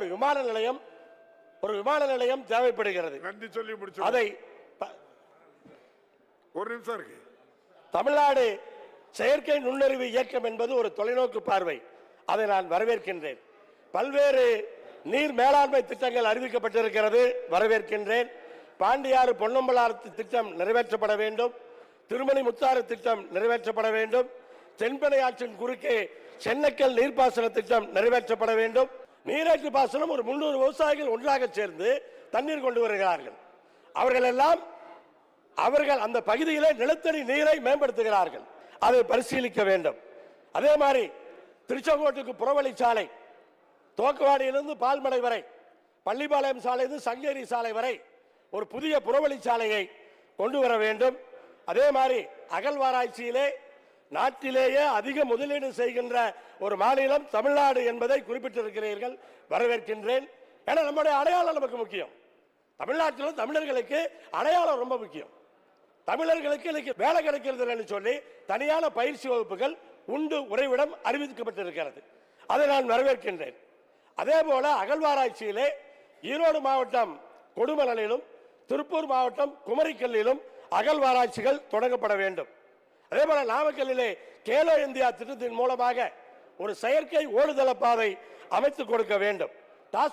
ஒரு விமான நிலையம் ஒரு விமான நிலையம் தேவைப்படுகிறது. நன்றி சொல்லி முடிச்சு அதை ஒரு நிமிஷம் இருக்கு. தமிழ்நாடு செயற்கை நுண்ணறிவு இயக்கம் என்பது ஒரு தொலைநோக்கு பார்வை. அதை நான் வரவேற்கின்றேன். பல்வேறு நீர் மேலாண்மை திட்டங்கள் அறிவிக்கப்பட்டிருக்கிறது வரவேற்கின்றேன். பாண்டியாறு பொன்னம்பலாறு திட்டம் நிறைவேற்றப்பட வேண்டும். திருமணி முத்தாறு திட்டம் நிறைவேற்றப்பட வேண்டும். தென்பெண்ணை ஆற்றின் குறுக்கே சென்னக்கல் நீர்ப்பாசன திட்டம் நிறைவேற்றப்பட வேண்டும். நீரேற்று பாசனம் ஒரு முன்னூறு விவசாயிகள் ஒன்றாக சேர்ந்து தண்ணீர் கொண்டு வருகிறார்கள். அவர்கள் எல்லாம் அவர்கள் அந்த பகுதியில் நிலத்தடி நீரை மேம்படுத்துகிறார்கள். அதை பரிசீலிக்க வேண்டும். அதே மாதிரி திருச்செங்கோட்டுக்கு புறவழிச்சாலை தோக்குவாடியிலிருந்து பால்மடை வரை பள்ளிபாளையம் சாலையிலிருந்து சங்கேரி சாலை வரை ஒரு புதிய புறவழிச்சாலையை கொண்டு வர வேண்டும். அதே மாதிரி அகழ்வாராய்ச்சியிலே நாட்டிலேயே அதிக முதலீடு செய்கின்ற ஒரு மாநிலம் தமிழ்நாடு என்பதை குறிப்பிட்டிருக்கிறீர்கள். வரவேற்கின்றேன். ஏன்னா நம்முடைய அடையாளம் நமக்கு முக்கியம். தமிழ்நாட்டிலும் தமிழர்களுக்கு அடையாளம் ரொம்ப முக்கியம். தமிழர்களுக்கு இன்னைக்கு வேலை கிடைக்கிறது சொல்லி தனியான பயிற்சி வகுப்புகள் உண்டு உறைவிடம் அறிவிக்கப்பட்டிருக்கிறது. அதை நான் வரவேற்கின்றேன். அதே போல அகழ்வாராய்ச்சியிலே ஈரோடு மாவட்டம் கொடுமலனிலும் திருப்பூர் மாவட்டம் குமரிக்கல்லிலும் அகழ்வாராய்ச்சிகள் தொடங்கப்பட வேண்டும். அதே போல நாமக்கல்லிலே கேலோ இந்தியா திட்டத்தின் மூலமாக ஒரு செயற்கை ஓடுதள பாதை அமைத்துக் கொடுக்க வேண்டும். டாஸ்